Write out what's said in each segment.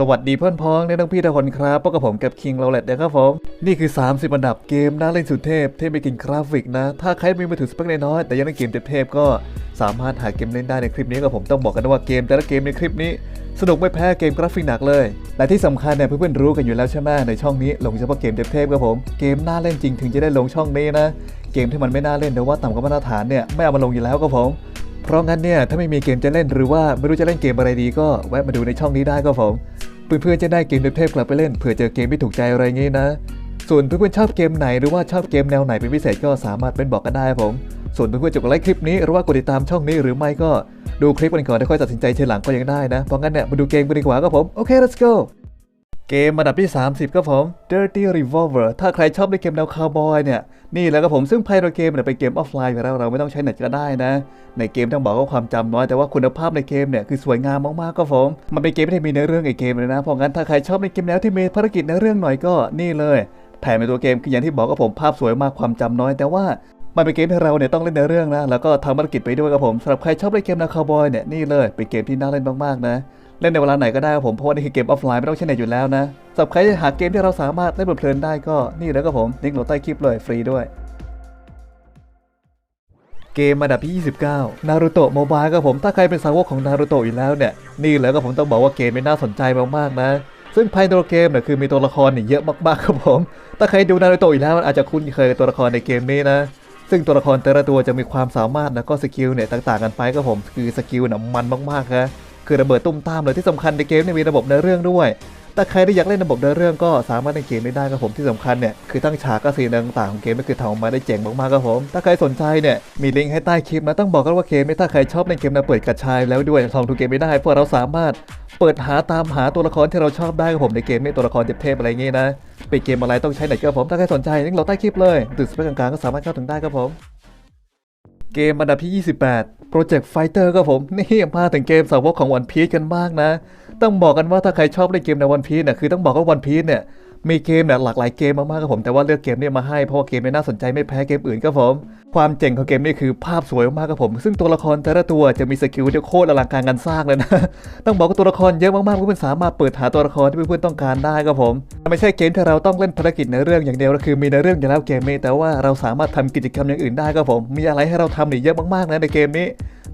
สวัสดีเพื่อนพ้องในทั้งพี่ทุกคนครับพบกับผมกับ King r o l e t นะครับผม นี่คือ 30 อันดับเกมน่าเล่นสุดเทพเทพไม่กินกราฟิกนะ ถ้าใครมีมือถือสเปคน้อยแต่ยังเล่นเกมเทพก็สามารถหาเกมเล่นได้ในคลิปนี้กับผมต้องบอกกันนะว่าเกมแต่ละเกมในคลิปนี้ สนุกไม่แพ้เกมกราฟิกหนักเลย และที่สำคัญเนี่ยเพื่อนๆรู้กันอยู่แล้วใช่ไหมในช่องนี้ลงเฉพาะเกมเทพๆครับผมเกมน่าเล่นจริงถึงจะได้ลงช่องนี้นะ เกมที่มันไม่น่าเล่นหรือว่าต่ำกว่ามาตรฐานเนี่ยไม่เอามาลงอยู่แล้วครับผม เพราะงั้นเนี่ยถ้าไม่มีเกมจะเล่นหรือว่าไม่รู้จะเล่นเกมอะไรดีก็แวะมาดูในช่องนี้ได้ครับผมเพื่อนๆจะได้เกมเทพกลับไปเล่นเผื่อเจอเกมที่ถูกใจอะไรงี้นะ ส่วนเพื่อนๆชอบเกมไหนหรือว่าชอบเกมแนวไหนเป็นพิเศษก็สามารถเป็นบอกกันได้ผม ส่วนเพื่อนๆจะกดไลค์คลิปนี้หรือว่ากดติดตามช่องนี้หรือไม่ก็ดูคลิปกันก่อนแล้วค่อยตัดสินใจทีหลังก็ยังได้นะเพราะงั้นเนี่ยมาดูเกมกันดีกว่าครับผมโอเค let's go เกมอันดับที่ 30ครับผม Dirty Revolver ถ้าใครชอบเล่นเกมแนวคาวบอยเนี่ย นี่แหล้วครับผมซึ่งไพโรเกมเนี่ยเป็นเกมออฟไลน์อยู่แล้วเราไม่ต้องใช้เน็ตก็ได้นะ ในเกมต้องบอกว่าความจำน้อยแต่ว่าคุณภาพในเกมเนี่ยคือสวยงามมากๆครับผม มันเป็นเกมที่มีเนื้อเรื่องไอเกมเลยนะ เพราะงั้นถ้าใครชอบในเกมแนวที่มีภารกิจในเรื่องหน่อยก็นี่เลยแถมในตัวเกมคืออย่างที่บอกกับผมภาพสวยมากความจำน้อย แต่ว่ามันเป็นเกมที่เราเนี่ยต้องเล่นในเรื่องนะแล้วก็ทำภารกิจไปด้วยครับผมสำหรับใครชอบเล่นเกมแนวคาวบอยเนี่ยนี่เลยเป็นเกมที่น่าเล่นมากๆนะ เล่นในเวลาไหนก็ได้ครับผมเพราะว่านี่คือเกมออฟไลน์ไม่ต้องใช้เน็ตอยู่แล้วนะสำหรับใครที่หาเกมที่เราสามารถเล่นเพลินได้ก็นี่แล้วก็ผมลิงก์โหลดใต้คลิปเลยฟรีด้วยเกมอันดับที่ 29 นารูโตะโมบายครับผม ถ้าใครเป็นสาวกของนารูโตะอยู่แล้วเนี่ย นี่แล้วก็ผมต้องบอกว่าเกมไม่น่าสนใจมากๆนะ ซึ่งภายในตัวเกมเนี่ยคือมีตัวละครเนี่ยเยอะมากๆครับผม ถ้าใครดูนารูโตะอยู่แล้วอาจจะคุ้นเคยกับตัวละครในเกมนี้นะ ซึ่งตัวละครแต่ละตัวจะมีความสามารถแล้วก็สกิลเนี่ยต่างๆกันไปครับผม คือสกิลเนี่ยมันมากๆนะ คือระเบิดตุ้มตามเลยที่สำคัญในเกมเนี่ยมีระบบในอเรื่องด้วยถ้าใครที่อยากเล่นระบบเดินเรื่องก็สามารถเล่นเกมได้ครับผมที่สำคัญเนี่ยคือตั้งฉากกระสีนต่างๆของเกมก็คือทำออกมาได้เจ๋งมากๆครับผม ถ้าใครสนใจเนี่ยมีลิงก์ให้ใต้คลิปนะต้องบอกกันว่าเกมนี้ถ้าใครชอบเล่นเกมนวเปิดกระชายแล้วด้วยลองทุกเกมไม่ได้เพราะเราสามารถเปิดหาตามหาตัวละครที่เราชอบได้ครับผมในเกมนี้ตัวละครเทพๆอะไรเงี้ยนะเป็นเกมอะไรต้องใช้เน็ตครับผมถ้าใครสนใจลิงก์เราใต้คลิปเลยตึกสเปคกลางๆก็สามารถเข้าถึงได้ครับผม เกมอันดับที่ 28 Project Fighter ครับผม นี่มาถึงเกมสาวกของวันพี e กันมากนะ ต้องบอกกันว่าถ้าใครชอบเล่นเกมในวันพี e เนี่ยคือต้องบอกว่าวันพี e เนี่ย มีเกมเนี่ยหลากหลายเกมมากๆครับผมแต่ว่าเลือกเกมเนี่ยมาให้เพราะว่าเกมนี่น่าสนใจไม่แพ้เกมอื่นครับผมความเจ๋งของเกมนี่คือภาพสวยมากๆครับผม ซึ่งตัวละครแต่ละตัวจะมีสกิลที่โคตรอลังการงานสร้างเลยนะต้องบอกว่าตัวละครเยอะมากๆเพื่อนๆสามารถเปิดหาตัวละครที่เพื่อนๆต้องการได้ครับผมไม่ใช่เกมที่เราต้องเล่นภารกิจในเรื่องอย่างเดียวก็คือมีในเรื่องอยู่แล้วเกมนี้แต่ว่าเราสามารถทำกิจกรรมอย่างอื่นได้ครับผม มีอะไรให้เราทำนี่เยอะมากๆนะในเกมนี้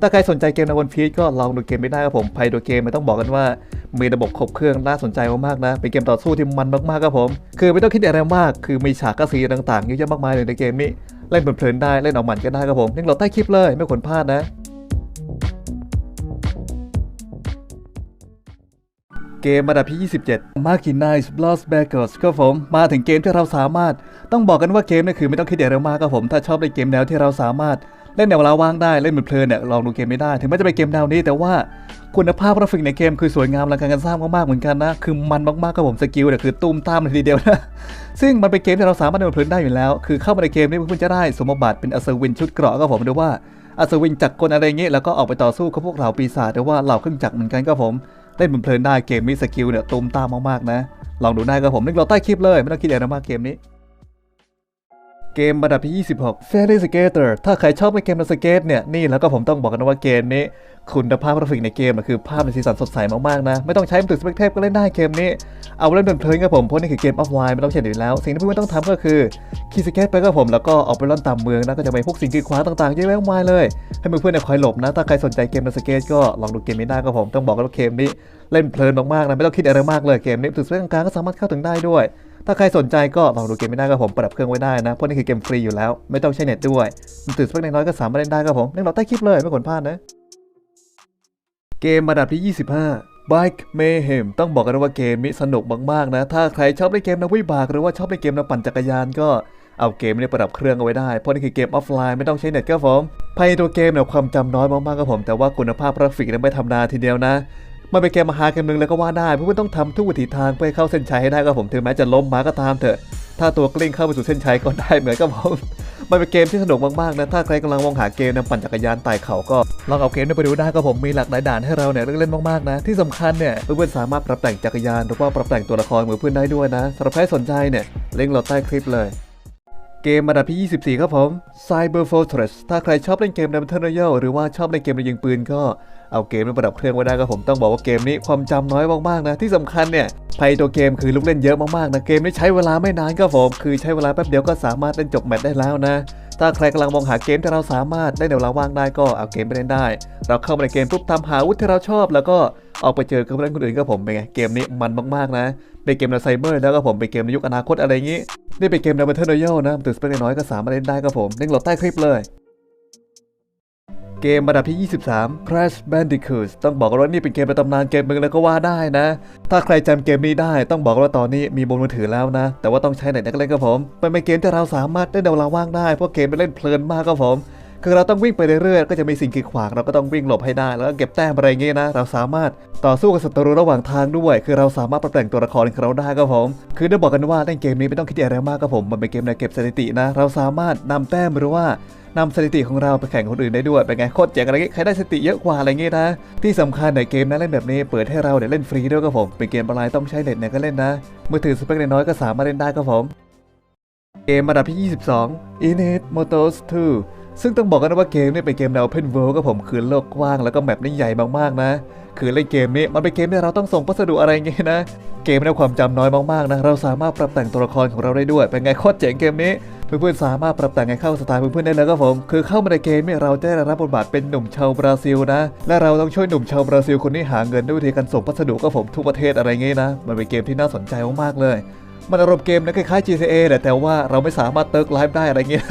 ถ้าใครสนใจเกมในวันพีชก็ลองดูเกมไม่ได้ครับผมภายในเกมไมันต้องบอกกันว่ามีระบบครบเครื่องน่าสนใจมากๆนะ เป็นเกมต่อสู้ที่มันมากๆครับผม คือไม่ต้องคิดอะไรมาก คือมีฉากกระสีต่างๆเยอะแยะมากมายเลยในเกมนี้ เล่นเพลินๆได้ เล่นเอามันก็ได้ครับผมลิงก์โหลดใต้คลิปเลยไม่ควรพลาดนะเกมอันดับที่ 27 m a r k i n i c e Blood Backers ครับผม มาถึงเกมที่เราสามารถ ต้องบอกกันว่าเกมนี่คือไม่ต้องคิดอะไรมากครับผม ถ้าชอบเล่นเกมแนวที่เราสามารถ เล่นในเวลาว่างได้เล่นเพลินเนี่ยลองดูเกมไม่ได้ ถึงแม้จะเป็นเกมแนวนี้ แต่ว่าคุณภาพกราฟิกในเกมคือสวยงามและการกันสร้างมากๆเหมือนกันนะคือมันมากๆครับผมสกิลเนี่ยคือตุ้มตามเลยทีเดียวนะซึ่งมันเป็นเกมที่เราสามารถเล่นเพลินได้อยู่แล้ว คือเข้ามาในเกมนี้เพื่อนๆจะได้สมบัติเป็นอัศวินชุดเกราะครับผมหรือว่าอัศวินจักรกลอะไรเงี้ยแล้วก็ออกไปต่อสู้กับพวกเหล่าปีศาจหรือว่าเหล่าเครื่องจักรเหมือนกันครับผมเล่นเพลินได้เกมนี้สกิลเนี่ยตูมตามมากๆนะลองดูได้ครับผมลิงก์เราใต้คลิปเลยไม่ต้องคิดอะไรมากเกมนี้ เกมอันดับที่ 26 Fairy Skater ถ้าใครชอบในเกมสเกตเนี่ย นี่แล้วก็ผมต้องบอกกันว่าเกมนี้ คุณภาพกราฟิกในเกมคือภาพในสีสันสดใสมากๆนะ ไม่ต้องใช้มือถือสเปกเทปก็เล่นได้เกมนี้ เอาเล่นเพลินๆครับผม เพราะนี่คือเกมออฟไลน์ไม่ต้องเฉยอยู่แล้ว สิ่งที่เพื่อนๆต้องทำก็คือขี่สเกตไปครับผมแล้วก็ออกไปล่อนตามเมืองนะก็จะมีพวกสิ่งกีดขวางต่างๆเยอะแยะมากมายเลย ให้เพื่อนๆคอยหลบนะ ถ้าใครสนใจเกมสเกตก็ลองดูเกมนี้ได้ครับผมต้องบอกกันว่าเกมนี้เล่นเพลินมากๆนะไม่ต้องคิดอะไรมากเลยเกมนี้ถือสเปคกลางก็สามารถเข้าถึงได้ด้วย ถ้าใครสนใจก็ลองดูเกมไม่ได้ครับผมปรับเครื่องไว้ได้นะเพราะนี่คือเกมฟรีอยู่แล้วไม่ต้องใช้เน็ตด้วยมันตื่นสเปคน้อยก็สามารถเล่นได้ครับผมเล่นเราใต้คลิปเลยไม่ควรพลาดนะ เกมอันดับที่ 25 Bike Mayhem ต้องบอกกันว่าเกมนี้สนุกมากๆนะ ถ้าใครชอบเล่นเกมนักวิบาก หรือว่าชอบเล่นเกมนักปั่นจักรยานก็เอาเกมนี้ประดับเครื่องเอาไว้ได้ เพราะนี่คือเกมออฟไลน์ไม่ต้องใช้เน็ตครับผมภายในตัวเกมเนี่ยความจำน้อยมากๆครับผม แต่ว่าคุณภาพกราฟิกนี่ยไม่ธรรมดาทีเดียวนะ มันเป็นเกมมหาเกมหนึ่งแล้วก็ว่าได้เพื่อนต้องทำทุกวิถีทางเพื่อเข้าเส้นชัยให้ได้ครับผมถึงแม้จะล้มมาก็ตามเถอะ ถ้าตัวกลิ้งเข้าไปสู่เส้นชัยก็ได้เหมือนกับผมมันเป็นเกมที่สนุกมากๆนะถ้าใครกำลังมองหาเกมนำปั่นจักรยานไต่เขาก็ลองเอาเกมนี้ไปดูได้ครับผมมีหลากหลายด่านให้เราเนี่ยเล่นเล่นมากๆนะ ที่สำคัญเนี่ยเพื่อนๆสามารถปรับแต่งจักรยานหรือว่าปรับแต่งตัวละครเหมือนเพื่อนได้ด้วยนะสำหรับใครสนใจเนี่ยลิงก์เราใต้คลิปเลย เกมอันดับที่ 24 ครับผม Cyber Fortress ถ้าใครชอบเล่นเกมใน Battle Royale หรือว่าชอบเล่นเกมในยิงปืนก็เอาเกมนี้ประดับเครื่องไว้ได้ครับผมต้องบอกว่าเกมนี้ความจำน้อยมากๆนะที่สำคัญเนี่ยไพตัวเกมคือลูกเล่นเยอะมากๆนะเกมนี้ใช้เวลาไม่นานครับผมคือใช้เวลาแป๊บเดียวก็สามารถเล่นจบแมตช์ได้แล้วนะถ้าใครกำลังมองหาเกมที่เราสามารถได้ในเวลาว่างได้ก็เอาเกมไปเล่นได้ เราเข้ามาในเกมปุ๊บทำหาอาวุธที่เราชอบ แล้วก็ออกไปเจอกับผู้เล่นคนอื่นก็ผมเป็นไงเกมนี้มันมากๆนะ เป็นเกมในไซเบอร์แล้วก็ผมเป็นเกมในยุคอนาคตอะไรงี้นี่เป็นเกมในบันเทิงรอยัลนะตื่นสเปคน้อยก็สามารถเล่นได้ครับผมลิงก์โหลดใต้คลิปเลยเกมระดับที่ 23 Crash Bandicoot ต้องบอกว่านี่เป็นเกมในตำนานเกมหนึ่งเลยก็ว่าได้นะ ถ้าใครจำเกมนี้ได้ต้องบอกว่าตอนนี้มีบนมือถือแล้วนะ แต่ว่าต้องใช้เน็ตนักเล่นครับผม เป็นเกมที่เราสามารถเล่นในเวลาว่างได้ เพราะเกมมันเล่นเพลินมากครับผม คือเราต้องวิ่งไปเรื่อยๆ ก็จะมีสิ่งกีดขวางเราก็ต้องวิ่งหลบให้ได้ แล้วก็เก็บแต้มอะไรเงี้ยนะ เราสามารถต่อสู้กับศัตรูระหว่างทางด้วย คือเราสามารถปรับแต่งตัวละครของเราได้ครับผม คือได้บอกกันว่าเล่นเกมนี้ไม่ต้องคิดอะไรมากครับผม มันเป็นเกมในเก็บสถิตินะ เราสามารถนำแต้มหรือว่านำสถิติของเราไปแข่งคนอื่นได้ด้วยเป็นไงโคตรเจ๋งอะไรเงี้ยใครได้สถิติเยอะกว่าอะไรเงี้ยนะ ที่สำคัญในเกมนะเล่นแบบนี้เปิดให้เราเนี่ยเล่นฟรีด้วยครับผม เป็นเกมออนไลน์ต้องใช้เน็ตเนี่ยก็เล่นนะ มือถือสเปคน้อยก็สามารถเล่นได้ครับผม เกมระดับที่ 22 Init Motors 2 ซึ่งต้องบอกกันนะว่าเกมนี้เป็นเกมแนว Open World ก็ผมคือโลกกว้างแล้วก็แมปนี่ใหญ่มากๆนะ คือเล่นเกมนี้มันเป็นเกมที่เราต้องส่งพัสดุอะไรเงี้ยนะ เกมในความจำน้อยมากๆนะ เราสามารถปรับแต่งตัวละครของเราได้ด้วย เป็นไงโคตรเจ๋งเกมนี้ เพื่อนๆสามารถปรับแต่งให้เข้าสไตล์เพื่อนๆได้เลยครับผม คือเข้ามาในเกมเนี่ยเราจะได้รับบทบาทเป็นหนุ่มชาวบราซิลนะ และเราต้องช่วยหนุ่มชาวบราซิลคนนี้หาเงินด้วยวิธีการส่งพัสดุก็ผมทุกประเทศอะไรเงี้ยนะ มันเป็นเกมที่น่าสนใจมากๆเลย มันอารมณ์เกมนะคล้ายๆ GTA แหละแต่ว่าเราไม่สามารถเติร์กไลฟ์ได้อะไรเงี้ย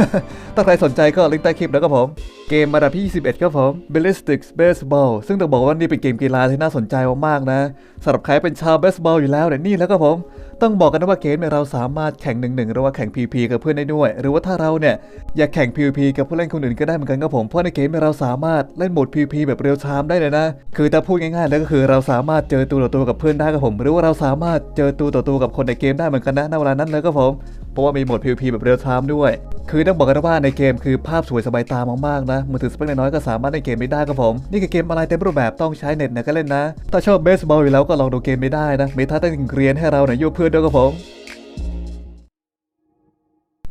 ถ้าใครสนใจก็ลิงก์ใต้คลิปแล้วก็ผม เกมระดับที่ 21 ครับผม Ballistics Baseball ซึ่งต้องบอกว่านี่เป็นเกมกีฬาที่น่าสนใจมากๆนะสำหรับใครเป็นชาวเบสบอลอยู่แล้วเนี่ยนี่แล้วก็ผม ต้องบอกกันนะว่าเกมเนี่ยเราสามารถแข่งหนึ่งหนึ่งหรือว่าแข่ง PVP กับเพื่อนได้ด้วย หรือว่าถ้าเราเนี่ยอยากแข่ง PVP กับผู้เล่นคนอื่นก็ได้เหมือนกันครับผม เพราะในเกมเนี่ยเราสามารถเล่นโหมด PVP แบบเรียลไทม์ได้เลยนะ คือถ้าพูดง่ายๆแล้วก็คือเราสามารถเจอตัวต่อตัวกับเพื่อนได้ครับผม หรือว่าเราสามารถเจอตัวต่อตัวกับคนในเกมได้เหมือนกันนะในเวลานั้นเลยครับผม เพราะว่ามีโหมด PVP แบบเรียลไทม์ด้วย คือต้องบอกกันนะว่าในเกมคือภาพสวยสบายตามากๆนะมือถือสเปคน้อยก็สามารถเล่นเกมไม่ได้ครับผม นี่คือเกมอะไรเต็มรูปแบบต้องใช้เน็ตนี่ยก็เล่นนะ ถ้าชอบเบสบอลอยู่แล้วก็ลองดูเกมไม่ได้นะมีท่าเต้นเกรียนให้เราเนี่ยยั่วเพื่อนด้วยครับผม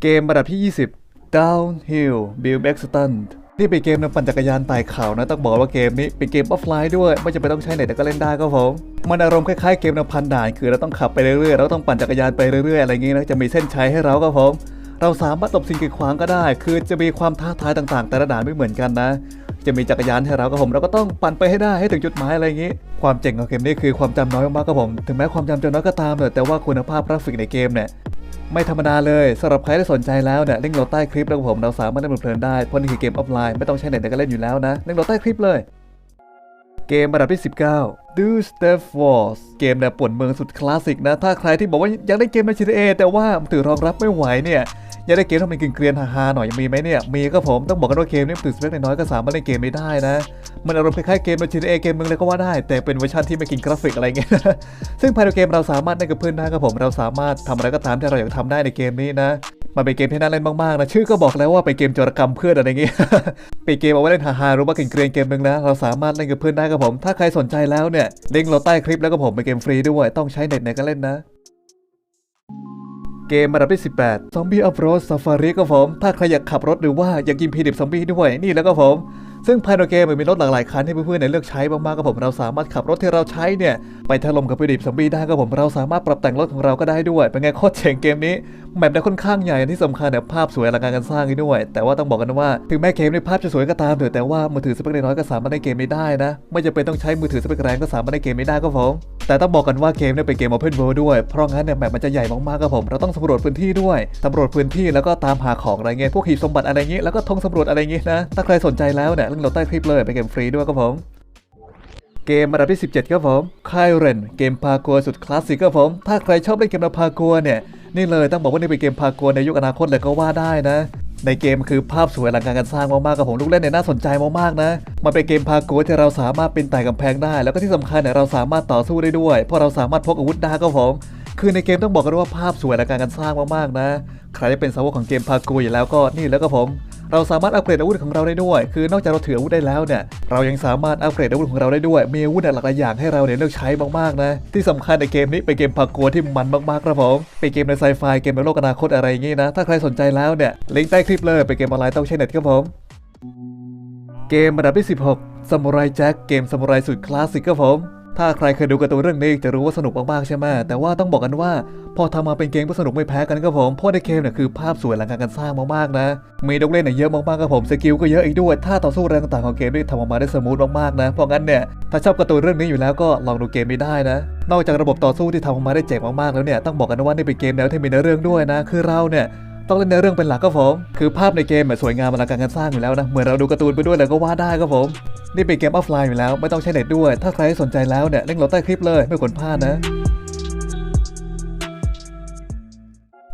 เกมระดับที่ 20 Downhill Bill Baxton นี่เป็นเกมนำปั่นจักรยานไต่เขานะต้องบอกว่าเกมนี้เป็นเกมออฟไลน์ด้วยไม่จำเป็นต้องใช้เน็ตแต่ก็เล่นได้ครับผมมันอารมณ์คล้ายๆเกมนำพันด่านคือเราต้องขับไปเรื่อยๆเราต้องปั่นจักรยานไปเรื่อยๆอะไรอย่างงี้นะจะมีเส้นชัยให้เราครับผม เราสามารถหลบสิ่งกีดขวางก็ได้ คือจะมีความท้าทายต่างๆ แต่ละด่านไม่เหมือนกันนะ จะมีจักรยานให้เราครับผม เราก็ต้องปั่นไปให้ได้ให้ถึงจุดหมายอะไรอย่างงี้ ความเจ๋งของเกมนี้คือความจำน้อยมากๆครับผม ถึงแม้ความจำจะน้อยก็ตามเถอะแต่ว่าคุณภาพกราฟิกในเกมเนี่ยไม่ธรรมดาเลยสำหรับใครที่สนใจแล้วเนี่ยลิงก์โหลดใต้คลิปแล้วผมเราสามารถเล่นเพลินได้เพราะนี่คือเกมออฟไลน์ไม่ต้องใช้เน็ตแต่ก็เล่นอยู่แล้วนะลิงก์โหลดใต้คลิปเลย เกมระดับที่ 19 Do Step Wars เกมแนวป่วนเมืองสุดคลาสสิกนะ ถ้าใครที่บอกว่าอยากได้เกมใน GTA แต่ว่าถือรองรับไม่ไหวเนี่ย อยากได้เกมที่มันเกรียนฮาๆหน่อยยังมีไหมเนี่ยมีก็ผมต้องบอกกันว่าเกมนี้ตื่นสเปคน้อยก็สามารถเล่นเกมไม่ได้นะ มันอารมณ์คล้ายๆเกมใน GTA เอเกมมึงเลยก็ว่าได้ แต่เป็นเวอร์ชันที่ไม่กินกราฟิกอะไรเงี้ยซึ่งภายในเกมเราสามารถเล่นกับเพื่อนได้ครับผมเราสามารถทำอะไรก็ตามที่เราอยากทำได้ในเกมนี้นะมันเป็นเกมที่น่าเล่นมากๆนะชื่อก็บอกแล้วว่าเป็นเกมจรกรรมเพื่อนอะไรเงี้ยเป็นเกมเอาไว้เล่นฮาๆรือว่าเกรียนเกมหนึ่งนะเราสามารถเล่นกับเพื่อนได้ครับผม ถ้าใครสนใจแล้วเนี่ยลิงก์เราใต้คลิปแล้วก็ผมเป็นเกมฟรีด้วยต้องใช้เน็ตในการเล่นนะ เกมระดับที่18 Zombie Off-Road Safari ก็ผม ถ้าใครอยากขับรถหรือว่าอยากยิงพีดิบซอมบี้ด้วยนี่แล้วก็ผม ซึ่งภายในเกมมันมีรถหลากหลายคันให้เพื่อนๆเนี่ยเลือกใช้มากๆก็ผมเราสามารถขับรถที่เราใช้เนี่ยไปถล่มกับพีดิบซอมบี้ได้ก็ผมเราสามารถปรับแต่งรถของเราก็ได้ด้วย เป็นไงโคตรเจ๋งเกมนี้แมปเนี่ยค่อนข้างใหญ่ที่สำคัญเนี่ยภาพสวยอลังการการสร้างด้วย แต่ว่าต้องบอกกันนะว่าถึงแม้เกมในภาพจะสวยก็ตามเถอะแต่ว่ามือถือสเปคน้อยก็สามารถเล่นเกมไม่ได้นะ ไม่จำเป็นต้องใช้มือถือสเปคแรงก็สามารถเล่นเกมไม่ได้ก็ผมแต่ต้องบอกกันว่าเกมเนี่ยเป็นเกม Open World ด้วย เพราะงั้นเนี่ยแมปมันจะใหญ่มากๆครับผม เราต้องสำรวจพื้นที่ด้วย สำรวจพื้นที่แล้วก็ตามหาของอะไรเงี้ย พวกหีบสมบัติอะไรเงี้ย แล้วก็ทงสำรวจอะไรเงี้ยนะ ถ้าใครสนใจแล้วเนี่ยลิงก์เราใต้คลิปเลยเป็นเกมฟรีด้วยครับผม เกมระดับที่ 17 ครับผมคายเรนเกมพากัวสุดคลาสสิกครับผม ถ้าใครชอบเล่นเกมพากัวเนี่ยนี่เลยต้องบอกว่านี่เป็นเกมพากัวในยุคอนาคตเลยก็ว่าได้นะในเกมคือภาพสวยอลังการการสร้างมากๆกับผมลูกเล่นเนี่ยน่าสนใจมากๆนะ มันเป็นเกมพาโกที่เราสามารถเปีนไต่กำแพงได้ แล้วก็ที่สำคัญเนี่ยเราสามารถต่อสู้ได้ด้วย เพราะเราสามารถพกอาวุธได้ครับผม คือในเกมต้องบอกกันว่าภาพสวยอลังการการสร้างมากๆนะ ใครที่เป็นสาวกของเกมพาโกอยู่แล้วก็นี่แล้วก็ผม เราสามารถอัปเกรดอาวุธของเราได้ด้วย คือนอกจากเราถืออาวุธได้แล้วเนี่ย เรายังสามารถอัปเกรดอาวุธของเราได้ด้วย มีอาวุธหลากหลายอย่างให้เราเนี่ยเลือกใช้มากๆนะ ที่สำคัญในเกมนี้เป็นเกมพากกัวที่มันมากๆครับผม เป็นเกมในไซไฟเกมในโลกอนาคตอะไรอย่างงี้นะ ถ้าใครสนใจแล้วเนี่ย ลิงก์ใต้คลิปเลย เป็นเกมออนไลน์ต้องใช้เน็ตครับผม เกมระดับที่ 16 Samurai Jack เกมซามูไรสุดคลาสสิกครับผม ถ้าใครเคยดูการ์ตูนเรื่องนี้จะรู้ว่าสนุกมากๆใช่ไหมแต่ว่าต้องบอกกันว่า พอทำมาเป็นเกมก็สนุกไม่แพ้กันครับผมเพราะในเกมเนี่ยคือภาพสวยหลังการกันสร้างมากๆนะ มีดอกเล่นเนี่ยเยอะมากๆครับผมสกิลก็เยอะอีกด้วยถ้าต่อสู้แรงต่างๆของเกมนี่ทำออกมาได้สมูทมากๆนะ เพราะงั้นเนี่ยถ้าชอบการ์ตูนเรื่องนี้อยู่แล้วก็ลองดูเกมนี้ได้นะ นอกจากระบบต่อสู้ที่ทำออกมาได้เจ๋งมากๆแล้วเนี่ยต้องบอกกันว่านี่เป็นเกมแนวที่มีเนื้อเรื่องด้วยนะ คือเราเนี่ย ต้องเล่นในเรื่องเป็นหลักครับผม คือภาพในเกมแบบสวยงามอลังการการสร้างอยู่แล้วนะ เหมือนเราดูการ์ตูนไปด้วยเลยก็ว่าได้ครับผม นี่เป็นเกมออฟไลน์อยู่แล้ว ไม่ต้องใช้เน็ตด้วย ถ้าใครสนใจแล้วเนี่ยเล่นโหลดใต้คลิปเลยไม่ควรพลาดนะ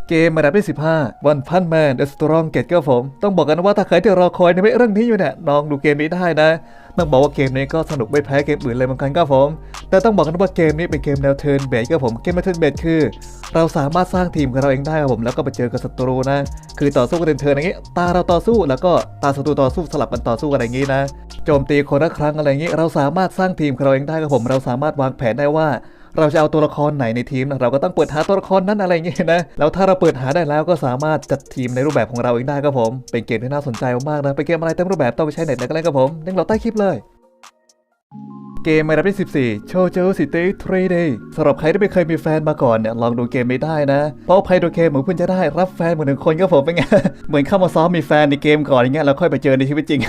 เกมระดับที่ 15 One Punch Man The Strong Gate ครับผม ต้องบอกกันว่าถ้าใครที่รอคอยในเรื่องนี้อยู่เนี่ยลองดูเกมนี้ได้นะ ต้องบอกว่าเกมนี้ก็สนุกไม่แพ้เกมอื่นเลยเหมือนกันครับผม แต่ต้องบอกกันว่าเกมนี้เป็นเกมแนวเทิร์นเบสครับผม เกมแนวเทิร์นเบสคือ เราสามารถสร้างทีมของเราเองได้ครับผม แล้วก็ไปเจอกับศัตรูนะ คือต่อสู้กันเทิร์นอย่างงี้ ตาเราต่อสู้แล้วก็ตาศัตรูต่อสู้สลับกันต่อสู้อะไรอย่างงี้นะ โจมตีคนละครั้งอะไรอย่างงี้ เราสามารถสร้างทีมของเราเองได้ครับผม เราสามารถวางแผนได้ว่า เราจะเอาตัวละครไหนในทีมนะเราก็ต้องเปิดหาตัวละครนั้นอะไรเงี้ยนะแล้วถ้าเราเปิดหาได้แล้วก็สามารถจัดทีมในรูปแบบของเราเองได้ครับผม เป็นเกมที่น่าสนใจมากๆนะเป็นเกมอะไรเต็มรูปแบบต้องไปใช้เน็ตแล้วก็เล่นครับผมเล่นเราใต้คลิปเลยเกมระดับที่14 Chojo City 3D สำหรับใครที่ไม่เคยมีแฟนมาก่อนเนี่ยลองดูเกมไม่ได้นะ เพราะไพโดเกมเหมือนเพื่อนจะได้รับแฟนเหมือนหนึ่งคนก็ผมเป็นไง เหมือนเข้ามาซ้อมมีแฟนในเกมก่อนอย่างเงี้ยแล้วค่อยไปเจอในชีวิตจริง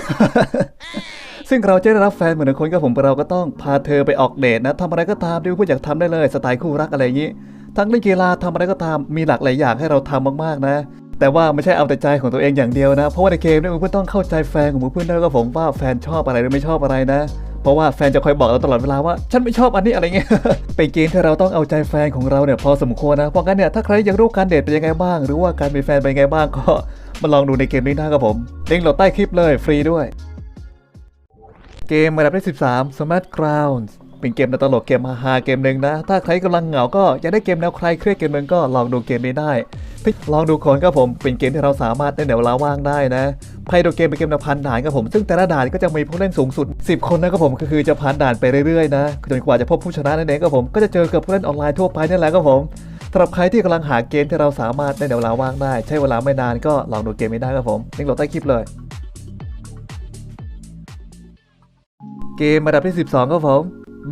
ซึ่งเราจะได้รับแฟนเหมือนคนก็ผมเราก็ต้องพาเธอไปออกเดทนะทำอะไรก็ตามที่เพื่อนอยากทำได้เลยสไตล์คู่รักอะไรอย่างนี้ ทั้งเล่นกีฬาทำอะไรก็ตามมีหลากหลายอย่างให้เราทำมากๆนะ แต่ว่าไม่ใช่เอาแต่ใจของตัวเองอย่างเดียวนะ เพราะว่าในเกมเนี่ยเพื่อนต้องเข้าใจแฟนของเพื่อนด้วยก็ผมว่าแฟนชอบอะไรหรือไม่ชอบอะไรนะเพราะว่าแฟนจะคอยบอกเราตลอดเวลาว่า ฉันไม่ชอบอันนี้อะไรเงี้ยเป็นเกมที่เราต้องเอาใจแฟนของเราเนี่ยพอสมควรนะเพราะงั้นเนี่ยถ้าใครอยากรู้การเดทเป็นยังไงบ้าง หรือว่าการมีแฟนเป็นยังไงบ้างก็มาลองดูในเกมนี้ได้ครับผมลิงก์โหลดใต้คลิปเลยฟรีด้วย เกมระดับที่ 13 Smart Grounds เป็นเกมตลกเกมฮาเกมหนึ่งนะ ถ้าใครกำลังเหงาก็อยากได้เกมแนวใครเครียดเกมหนึ่งก็ลองดูเกมนี้ได้ ลองดูก่อนครับผมเป็นเกมที่เราสามารถเล่นในเวลาว่างได้นะไพโดเกมเป็นเกมแนวพันด่านครับผม ซึ่งแต่ละด่านก็จะมีผู้เล่นสูงสุด 10 คนนะครับผมก็คือจะผ่านด่านไปเรื่อยๆนะจนกว่าจะพบผู้ชนะนั่นเองครับผมก็จะเจอกับผู้เล่นออนไลน์ทั่วไปนี่แหละครับผมสำหรับใครที่กำลังหาเกมที่เราสามารถเล่นในเวลาว่างได้ ใช้เวลาไม่นานก็ลองดูเกมนี้ได้ครับผมลิงก์โหลดใต้คลิปเลย เกมระดับที่ 12ครับผม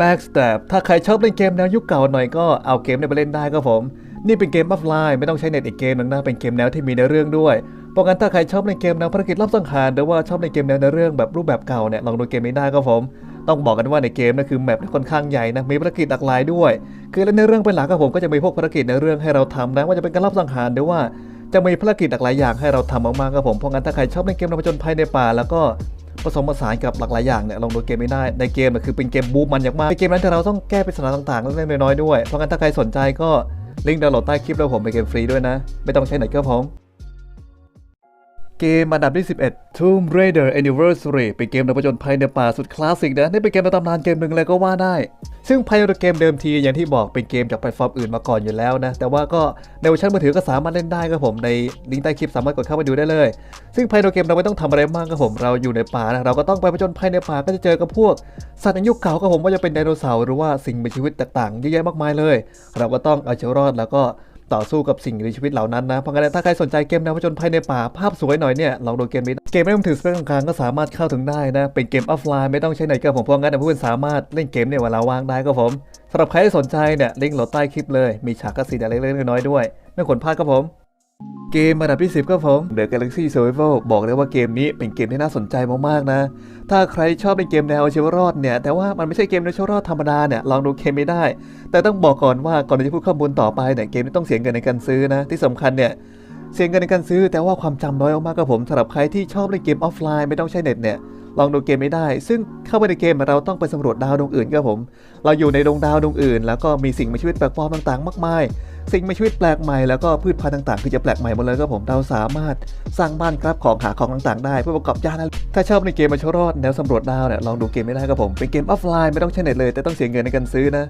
Backstab ถ้าใครชอบเล่นเกมแนวยุคเก่าหน่อยก็เอาเกมนี้ไปเล่นได้ครับผม นี่เป็นเกมออฟไลน์ไม่ต้องใช้เน็ตอีกเกมหนึงนะเป็นเกมแนวที่มีในอเรื่องด้วยเพราะงั้นถ้าใครชอบเล่นเกมแนวภารกิจรอบสังหารหรือว่าชอบเล่นเกมแนวในอเรื่องแบบรูปแบบเก่าเนี่ยลองดูเกมนี้ได้ครับผมต้องบอกกันว่าในเกมนะคือแมปที่ค่อนข้างใหญ่นะมีภารกิจหลากหลายด้วย คือเล่นในเรื่องเป็นหลักครับผมก็จะมีพวกภารกิจในเรื่องให้เราทำนะว่าจะเป็นการรอบสังหารหรือว่าจะมีภารกิจหลากหลายอย่างให้เราทำมากๆครับผมเพราะงั้นถ้าใครชอบเล่นเกมแนวผจญภัยในป่า แล้วก็ ผสมผสานกับหลากหลายอย่างเนี่ยลองดูเกมไม่ได้ในเกมมันคือเป็นเกมบูมมันอย่างมากในเกมนั้นเราต้องแก้ปริศนาต่างๆเล็กๆน้อยๆด้วยเพราะงั้นถ้าใครสนใจก็ลิงก์ดาวน์โหลดใต้คลิปแล้วผมเป็นเกมฟรีด้วยนะ ไม่ต้องใช้ไหนก็พร้อม เกมอันดับที่ 11 Tomb Raider Anniversary เป็นเกมแนวผจญภัยในป่าสุดคลาสสิกนะ นี่เป็นเกมในตำนานเกมหนึ่งเลยก็ว่าได้ ซึ่งภายในเกมเดิมทีอย่างที่บอกเป็นเกมจากแพลตฟอร์มอื่นมาก่อนอยู่แล้วนะ แต่ว่าก็ในเวอร์ชันมือถือก็สามารถเล่นได้ครับผม ในลิงก์ใต้คลิปสามารถกดเข้าไปดูได้เลย ซึ่งภายในเกมเราไม่ต้องทำอะไรมากครับผม เราอยู่ในป่านะ เราก็ต้องไปผจญภัยในป่าก็จะเจอกับพวกสัตว์ในยุคเก่าครับผมว่าจะเป็นไดโนเสาร์หรือว่าสิ่งมีชีวิตต่างๆเยอะแยะมากมายเลย เราก็ต้องเอาชีวิตรอดแล้วก็ ต่อสู้กับสิ่งในชีวิตเหล่านั้นนะ เพราะงั้นถ้าใครสนใจเกมแนวผจญภัยในป่าภาพสวยหน่อยเนี่ยลองดูเกมนี้เกมไม่ต้องถือสเปคกลางก็สามารถเข้าถึงได้นะ เป็นเกมออฟไลน์ไม่ต้องใช้ไหนก็ผมเพราะงั้นเพื่อนสามารถเล่นเกมในเวลาว่างได้ก็ผมสำหรับใครที่สนใจเนี่ยลิงก์โหลดใต้คลิปเลยมีฉากกระสีอะไรเล็กๆน้อยๆด้วย ไม่ควรพลาดครับผม เกมอันดับที่ 10ครับผม The Galaxy Survival บอกเลยว่าเกมนี้เป็นเกมที่น่าสนใจมากๆนะ ถ้าใครชอบเล่นเกมแนวเอาชีวิตรอดเนี่ย แต่ว่ามันไม่ใช่เกมแนวชีวิตรอดธรรมดาเนี่ย ลองดูเกมไม่ได้ แต่ต้องบอกก่อนว่าก่อนที่จะพูดข้อมูลต่อไปเนี่ยเกมนี้ต้องเสียเงินในการซื้อนะ ที่สำคัญเนี่ยเสียเงินในการซื้อ แต่ว่าความจำน้อยมากๆครับผมสำหรับใครที่ชอบเล่นเกมออฟไลน์ไม่ต้องใช้เน็ตเนี่ยลองดูเกมไม่ได้ ซึ่งเข้าไปในเกมเราต้องไปสำรวจดาวดวงอื่นครับผม เราอยู่ในดวงดาวดวงอื่น แล้วก็มีสิ่งมีชีวิตแปลกปลอมต่างๆ มากมาย สิ่งมีชีวิตแปลกใหม่แล้วก็พืชพันธุ์ต่างๆคือจะแปลกใหม่หมดเลยครับผมเราสามารถสร้างบ้านครับของหาของต่างๆ ได้เพื่อประกอบยานถ้าชอบในเกมมาชรอดแนวสำรวจดาวเนี่ยลองดูเกมไม่ได้ครับผมเป็นเกมออฟไลน์ไม่ต้องใช้เน็ตเลยแต่ต้องเสียเงินในการซื้อนะ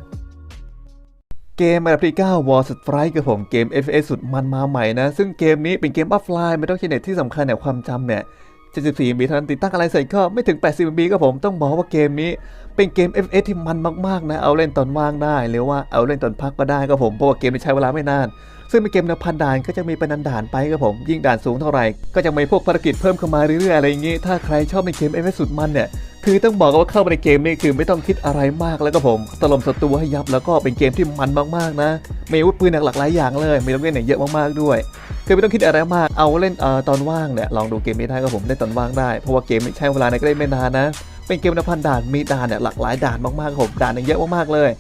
เกมอันดับที่9 War Strike ครับผมเกม FPS สุดมันมาใหม่นะ ซึ่งเกมนี้เป็นเกมออฟไลน์ไม่ต้องใช้เน็ตที่สำคัญเนี่ยความจำเนี่ย74 MB เท่านั้นติดตั้งอะไรเสร็จก็ไม่ถึง 80 MB ก็ผมต้องบอกว่าเกมนี้ เป็นเกม FS ที่มันมากๆนะ เอาเล่นตอนว่างได้หรือว่าเอาเล่นตอนพักก็ได้ก็ผมเพราะว่าเกมใช้เวลาไม่นาน ซึ่งเป็นเกมแนวพันด่านก็จะมีเป็นด่านไปครับผม ยิ่งด่านสูงเท่าไหร่ ก็จะมีพวกภารกิจเพิ่มเข้ามาเรื่อยๆอะไรอย่างงี้ ถ้าใครชอบในเกม FS สุดมันเนี่ยคือต้องบอกว่าเข้าไปในเกมนี้คือไม่ต้องคิดอะไรมากแล้วก็ผมตลมศัตรูให้ยับแล้วก็เป็นเกมที่มันมากๆนะมีอาวุธปืนหลากหลายอย่างเลยมีลูกเล่นเนี่ยเยอะมากๆด้วย คือไม่ต้องคิดอะไรมากเอาเล่นเอ่อตอนว่างเนี่ยลองดูเกมนี้ได้ครับผมเล่นตอนว่างได้เพราะว่าเกมใช้เวลาในก็เล่นไม่นานนะ เป็นเกมนับพันด่านมีด่านเนี่ยหลากหลายด่านมากๆครับผมด่านเนี่ยเยอะมากๆเลย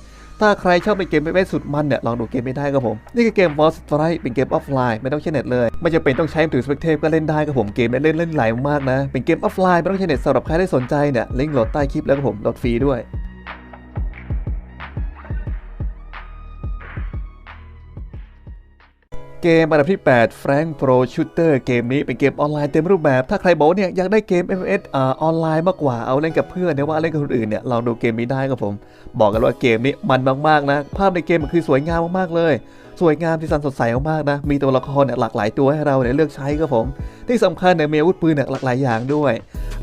ถ้าใครชอบเป็นเกมไม่สุดมันเนี่ยลองดูเกมนี้ได้ครับผมนี่คือเกม Boss Strike เป็นเกมออฟไลน์ไม่ต้องใช้เน็ตเลยไม่จำเป็นต้องใช้มือถือสเปกเทปก็เล่นได้ครับผมเกมเนี่ยเล่นเล่นหลายมากนะเป็นเกมออฟไลน์ไม่ต้องใช้เน็ตสำหรับใครที่สนใจเนี่ยลิงก์โหลดใต้คลิปแล้วครับผมโหลดฟรีด้วย เกมอันดับที่ 8 Frank Pro Shooter เกมนี้เป็นเกมออนไลน์เต็มรูปแบบ ถ้าใครบอกเนี่ยอยากได้เกม FPS อ่าออนไลน์มากกว่าเอาเล่นกับเพื่อนเนี่ยว่าเล่นกับคนอื่นเนี่ยลองดูเกมนี้ได้ครับผม บอกกันว่าเกมนี้มันมากๆนะ ภาพในเกมมันคือสวยงามมากๆเลย สวยงามที่สันสดใสมากๆนะ มีตัวละครเนี่ยหลากหลายตัวให้เราเนี่ยเลือกใช้ครับผม ที่สำคัญเนี่ยมีอาวุธปืนเนี่ยหลากหลายอย่างด้วย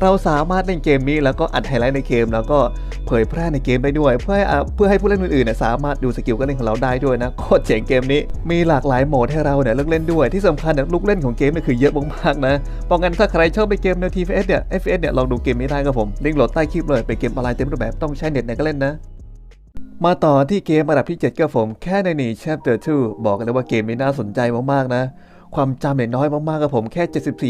เราสามารถเล่นเกมนี้แล้วก็อัดไฮไลท์ในเกม แล้วก็เผยแพร่ในเกมได้ด้วย เพื่อให้เพื่อให้ผู้เล่นอื่นๆเนี่ยสามารถดูสกิลการเล่นของเราได้ด้วยนะโคตรเจ๋งเกมนี้ มีหลากหลายโหมดให้เราเนี่ยเลือกเล่นด้วย ที่สำคัญเนี่ยลูกเล่นของเกมเนี่ยคือเยอะมากๆนะเพราะงั้นถ้าใครชอบไปเกมแนว TFS เนี่ย FPS เนี่ยลองดูเกมนี้ได้ครับผมลิงก์โหลดใต้คลิปเลยเป็นเกมออนไลน์เต็มรูปแบบต้องใช้เน็ตในก็เล่นนะ มาต่อที่เกมระดับที่ 7 ก็ผมแค่ในนี่ Chapter 2บอกกันเลยว่าเกมนี้น่าสนใจมากๆนะ ความจำเนี่ยน้อยมากๆกับผมแค่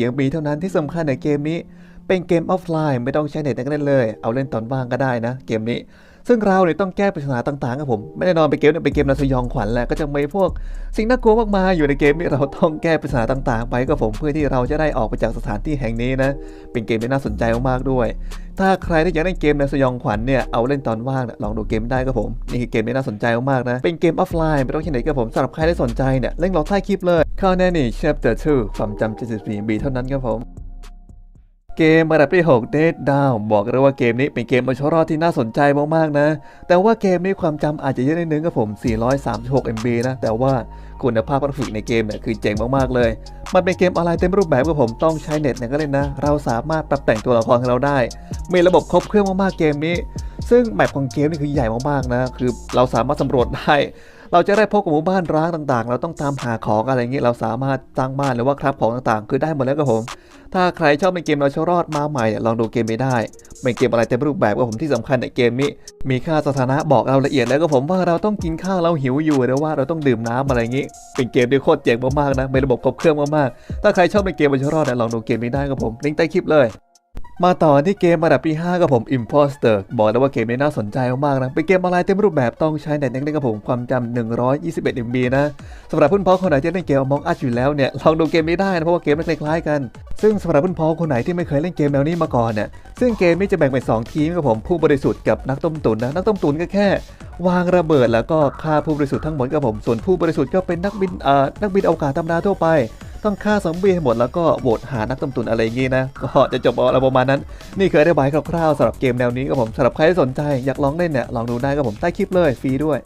74 MB เท่านั้นที่สำคัญในเกมนี้ เป็นเกมออฟไลน์ไม่ต้องใช้เน็ตนักเล่นเลย เอาเล่นตอนว่างก็ได้นะ เกมนี้ ซึ่งเราเนี่ยต้องแก้ปริศนาต่างๆครับผม ไม่แน่นอนเป็นเกมเนี่ยเป็นเกมนาสยองขวัญแหละก็จะมีพวก สิ่งน่ากลัวมากมายอยู่ในเกมนี้เราต้องแก้ปริศนาต่างๆ ไปก็ผมเพื่อที่เราจะได้ออกไปจากสถานที่แห่งนี้นะ เป็นเกมที่น่าสนใจมากๆด้วย ถ้าใครที่อยากเล่นเกมในสยองขวัญเนี่ยเอาเล่นตอนว่างเนี่ยลองดูเกมได้ครับผมนี่คือเกมที่น่าสนใจมากๆนะเป็นเกมออฟไลน์ไม่ต้องใช้เน็ตครับผมสำหรับใครที่สนใจเนี่ยเล่นรอใต้คลิปเลยเข้าแน่นี่ Chapter 2ความจำ74 B เท่านั้นครับผม เกมอันดับที่6 Dead Down บอกเลยว่าเกมนี้เป็นเกมเอาชรอดที่น่าสนใจมากๆนะ แต่ว่าเกมนี้ความจำอาจจะเยอะนิดนึงครับผม 436 MB นะ แต่ว่าคุณภาพกราฟิกในเกมเนี่ยคือเจ๋งมากๆเลย มันเป็นเกมออนไลน์เต็มรูปแบบครับผมต้องใช้เน็ตเนี่ยก็เล่นนะ เราสามารถปรับแต่งตัวละครของเราได้ มีระบบครบเครื่องมากๆเกมนี้ ซึ่งแมปของเกมนี่คือใหญ่มากๆนะ คือเราสามารถสำรวจได้ เราจะได้พบกับหมู่บ้านร้างต่างๆ เราต้องตามหาของอะไรอย่างนี้เราสามารถสร้างบ้านหรือว่าครับของต่างๆ คือได้หมดแล้วครับผม ถ้าใครชอบเป็นเกมเราชรอดมาใหม่เนี่ยลองดูเกมนี้ได้เป็นเกมอะไรเต็มรูปแบบกับผมที่สำคัญในเกมนี้ มีค่าสถานะบอกเราละเอียดแล้วก็ผมว่าเราต้องกินข้าวเราหิวอยู่หรือว่าเราต้องดื่มน้ำอะไรอย่างนี้เป็นเกมที่โคตรเจ๋งมากๆนะมีระบบครบเครื่องมากๆถ้าใครชอบเป็นเกมเราชรอดเนี่ยลองดูเกมนี้ได้ครับผมลิงก์ใต้คลิปเลย มาต่อที่เกมระดับที่ 5 กับผม Imposter บอกเลยว่าเกมนี้น่าสนใจมากๆนะ เป็นเกมออนไลน์เต็มรูปแบบต้องใช้เน็ตเล่นกับผมความจำ121 MB นะสำหรับเพื่อนพ้องคนไหนที่เล่นเกม Among Us อยู่แล้วเนี่ยลองดูเกมนี้ได้นะเพราะว่าเกมมันคล้ายๆกัน ซึ่งสำหรับเพื่อนพ้องคนไหนที่ไม่เคยเล่นเกมแนวนี้มาก่อนเนี่ยซึ่งเกมนี้จะแบ่งเป็น2ทีมกับผมผู้บริสุทธิ์กับนักต้มตุ๋นนะนักต้มตุ๋นก็แค่ วางระเบิดแล้วก็ฆ่าผู้บริสุทธิ์ทั้งหมดกับผมส่วนผู้บริสุทธิ์ก็เป็นนักบินเอ่อนักบินอวกาศธรรมดาทั่วไป ต้องฆ่าซอมบี้ให้หมดแล้วก็โหวตหานักต้มตุนอะไรอย่างงี้นะ ก็จะจบเอาอะไรประมาณนั้น นี่คืออธิบายคร่าวๆสำหรับเกมแนวนี้ครับผมสำหรับใครที่สนใจอยากลองเล่นเนี่ยลองดูได้ครับผมใต้คลิปเลยฟรีด้วย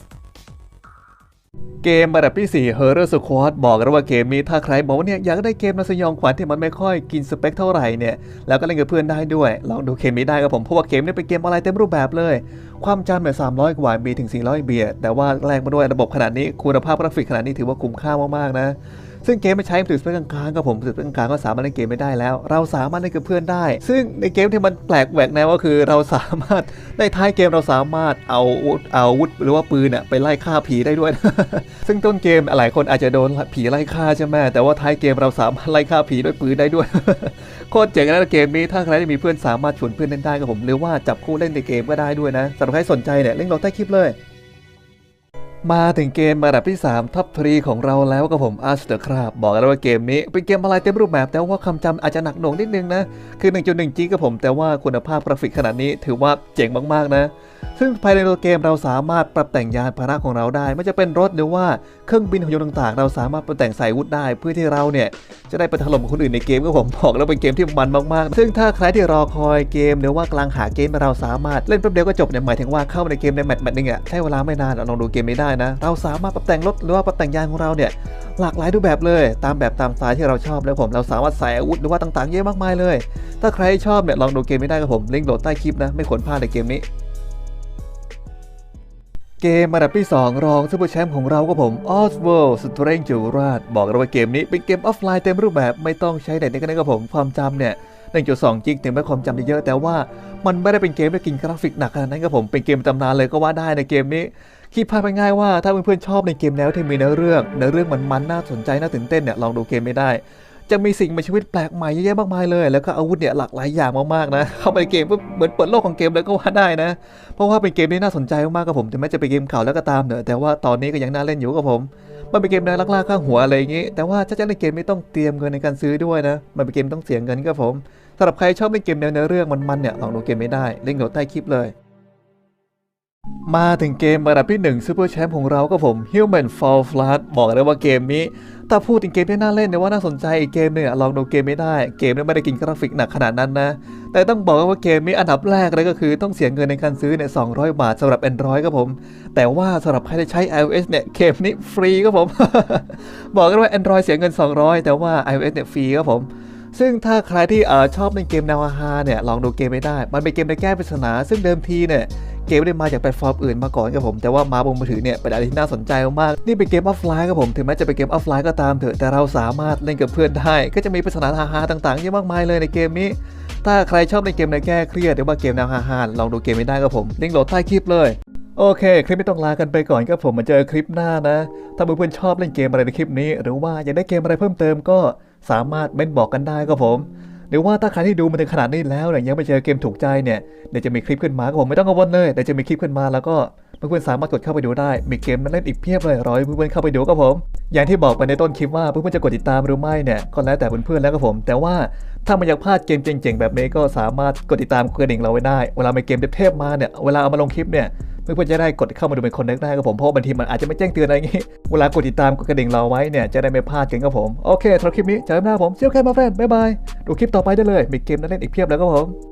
เกมระดับที่ 4 Horror Squad บอกกันว่าเกมนี้ถ้าใครบอกว่าเนี่ยอยากได้เกมแนวสยองขวัญที่มันไม่ค่อยกินสเปคเท่าไหร่เนี่ยแล้วก็เล่นกับเพื่อนได้ด้วย ลองดูเกมนี้ได้ครับผมเพราะว่าเกมนี้เป็นเกมออนไลน์เต็มรูปแบบเลย ความจำเนี่ย300กว่า B ถึง 400 B แต่ว่าแลกมาด้วยระบบขนาดนี้คุณภาพกราฟิกขนาดนี้ถือว่าคุ้มค่ามากๆนะ ซึ่งเกมไม่ใช้มือถือสเปคกลางๆก็ผมมือถือสเปคกลางๆก็สามารถเล่นเกมไม่ได้แล้ว เราสามารถเล่นกับเพื่อนได้ ซึ่งในเกมที่มันแปลกแหวกแนวก็คือเราสามารถในท้ายเกมเราสามารถเอาเอาวุธหรือว่าปืนเนี่ยไปไล่ฆ่าผีได้ด้วย ซึ่งต้นเกมหลายคนอาจจะโดนผีไล่ฆ่าใช่ไหมแต่ว่าท้ายเกมเราสามารถไล่ฆ่าผีด้วยปืนได้ด้วยโคตรเจ๋งนะเกมนี้ถ้าใครที่มีเพื่อนสามารถชวนเพื่อนเล่นได้กับผมหรือว่าจับคู่เล่นในเกมก็ได้ด้วยนะสำหรับใครสนใจเนี่ยเล่นเราใต้คลิปเลย มาถึงเกมระดับที่ 3 ท็อปทรีของเราแล้วก็ผมอาร์สเตอร์ครับบอกกันเลยว่าเกมนี้เป็นเกมอะไรเต็มรูปแบบ แต่ว่าคำจำอาจจะหนักหน่วงนิดนึงนะ คือ 1.1 G กับผมแต่ว่าคุณภาพกราฟิกขนาดนี้ถือว่าเจ๋งมากๆนะ ซึ่งภายในตัวเกมเราสามารถปรับแต่งยานพาหนะของเราได้ ไม่ว่าจะเป็นรถหรือว่าเครื่องบินหุ่นยนต์ต่างๆ เราสามารถปรับแต่งใส่อาวุธได้ เพื่อที่เราเนี่ยจะได้ไปถล่มคนอื่นในเกมก็ผมบอกแล้วเป็นเกมที่มันมากๆ ซึ่งถ้าใครที่รอคอยเกมหรือว่ากำลังหาเกมเราสามารถเล่นแป๊บเดียวก็จบเนี่ยหมายถึงว่าเข้าในเกมในแมตช์แมตช์นึงอะใช้เวลาไม่นานลองดูเกมนี้ได้นะ เราสามารถปรับแต่งรถหรือว่าปรับแต่งยานของเราเนี่ยหลากหลายรูปแบบเลย ตามแบบตามสไตล์ที่เราชอบแล้วผมเราสามารถใส่อาวุธหรือว่าต่างๆ เยอะมากมายเลย ถ้าใครชอบเนี่ยลองดูเกมนี้ได้ครับผมลิงก์โหลดใต้คลิปนะไม่ควรพลาดในเกมนี้ เกมอันดับที่ 2 รองซูเปอร์แชมป์ของเราก็ผม Oswald Strange จูราดบอกเลยว่าเกมนี้เป็นเกมออฟไลน์เต็มรูปแบบไม่ต้องใช้เน็ตในกันนะครับผมความจำเนี่ย1.2จิกถึงแม้ความจำจะเยอะแต่ว่ามันไม่ได้เป็นเกมที่กินกราฟิกหนักขนาดนั้นครับผมเป็นเกมตำนานเลยก็ว่าได้ในเกมนี้คิดภาพไปง่ายว่าถ้าเพื่อนๆชอบในเกมแนวที่มีเนื้อเรื่องเนื้อเรื่องมันมันน่าสนใจน่าตื่นเต้นเนี่ยลองดูเกมไม่ได้ จะมีสิ่งมีชีวิตแปลกใหม่เยอะแยะมากมายเลย แล้วก็อาวุธเนี่ยหลากหลายอย่างมากๆนะ เข้าไปในเกมปุ๊บเหมือนเปิดโลกของเกมเลยก็ว่าได้นะ เพราะว่าเป็นเกมที่น่าสนใจมากๆกับผมถึงแม้จะเป็นเกมเก่าแล้วก็ตามเนอะแต่ว่าตอนนี้ก็ยังน่าเล่นอยู่กับผม มันเป็นเกมแนวลักล่าข้างหัวอะไรอย่างงี้ แต่ว่าถ้าจะเล่นเกมไม่ต้องเตรียมเงินในการซื้อด้วยนะ มันเป็นเกมต้องเสียเงินครับผมสำหรับใครชอบเล่นเกมแนวเนื้อเรื่องมันๆเนี่ยลองดูเกมไม่ได้ลิงก์โหลดใต้คลิปเลยมาถึงเกมระดับที่1ซูเปอร์แชมป์ของเราก็ผม Human Fall Flat บอกเลยว่าเกมนี้ ถ้าพูดถึงเกมที่น่าเล่นเนี่ยว่าน่าสนใจอีกเกมหนึงอะลองดูเกมไม่ได้ เกมนี้ไม่ได้กินกราฟิกหนักขนาดนั้นนะ แต่ต้องบอกว่าเกมนี้อันดับแรกเลยก็คือต้องเสียเงินในการซื้อเนี่ย200บาทสำหรับ Android ครับผม แต่ว่าสำหรับใครที่ใช้ iOS เนี่ยเกมนี้ฟรีครับผม บอกกันว่า Android เสียเงิน 200 แต่ว่า iOS เนี่ยฟรีครับผมซึ่งถ้าใครที่เออชอบในเกมแนวฮาเนี่ยลองดูเกมไม่ได้ มันเป็นเกมในแก้ปริศนา ซึ่งเดิมทีเนี่ย เกมไม่ได้มาจากแพลตฟอร์มอื่นมาก่อนครับผม แต่ว่ามาบนมือถือเนี่ยเป็นอะไรที่น่าสนใจมาก นี่เป็นเกมออฟไลน์ครับผม ถึงแม้จะเป็นเกมออฟไลน์ก็ตามเถอะ แต่เราสามารถเล่นกับเพื่อนได้ ก็จะมีปริศนาฮาๆต่างๆเยอะมากมายเลยในเกมนี้ ถ้าใครชอบในเกมในวแก้เครียดหรือว่าเกมแนวฮาๆลองดูเกมไม่ได้ครับผม ลิงก์โหลดใต้คลิปเลยโอเค คลิปไม่ต้องลากันไปก่อนครับผมมาเจอคลิปหน้านะ ถ้าเพื่อนๆชอบเล่นเกมอะไรในคลิปนี้ หรือว่าอยากได้เกมอะไรเพิ่มเติมก็สามารถเม้นบอกกันได้ครับผม หรือว่าถ้าใครที่ดูมาถึงขนาดนี้แล้วเนี่ยยังไม่เจอเกมถูกใจเนี่ยเดี๋ยวจะมีคลิปขึ้นมาครับผมไม่ต้องกังวลเลยเดี๋ยวจะมีคลิปขึ้นมาแล้วก็เพื่อนๆสามารถกดเข้าไปดูได้ มีเกมมาเล่นอีกเพียบเลยรอให้เพื่อนๆเข้าไปดูครับผม อย่างที่บอกไปในต้นคลิปว่าเพื่อนๆจะกดติดตามหรือไม่เนี่ยก็แล้วแต่เพื่อนๆแล้วครับผม แต่ว่าถ้ามันอยากพลาดเกมเจ๋งๆแบบนี้ก็สามารถกดติดตามกระดิ่งเราไว้ได้ เวลามีเกมเทพๆมาเนี่ย เวลาเอามาลงคลิปเนี่ย เพื่อนๆจะได้กดเข้ามาดูเป็นคนแรกได้ครับผมเพราะบางทีมันอาจจะไม่แจ้งเตือนอะไรอย่างงี้เวลากดติดตามกดกระดิ่งเราไว้เนี่ยจะได้ไม่พลาดกันครับผมโอเคสำหรับคลิปนี้เจอกันหน้าผมเซียวแค่มาแฟนบ๊ายบายดูคลิปต่อไปได้เลยมีเกมน่าเล่นอีกเพียบแล้วครับผม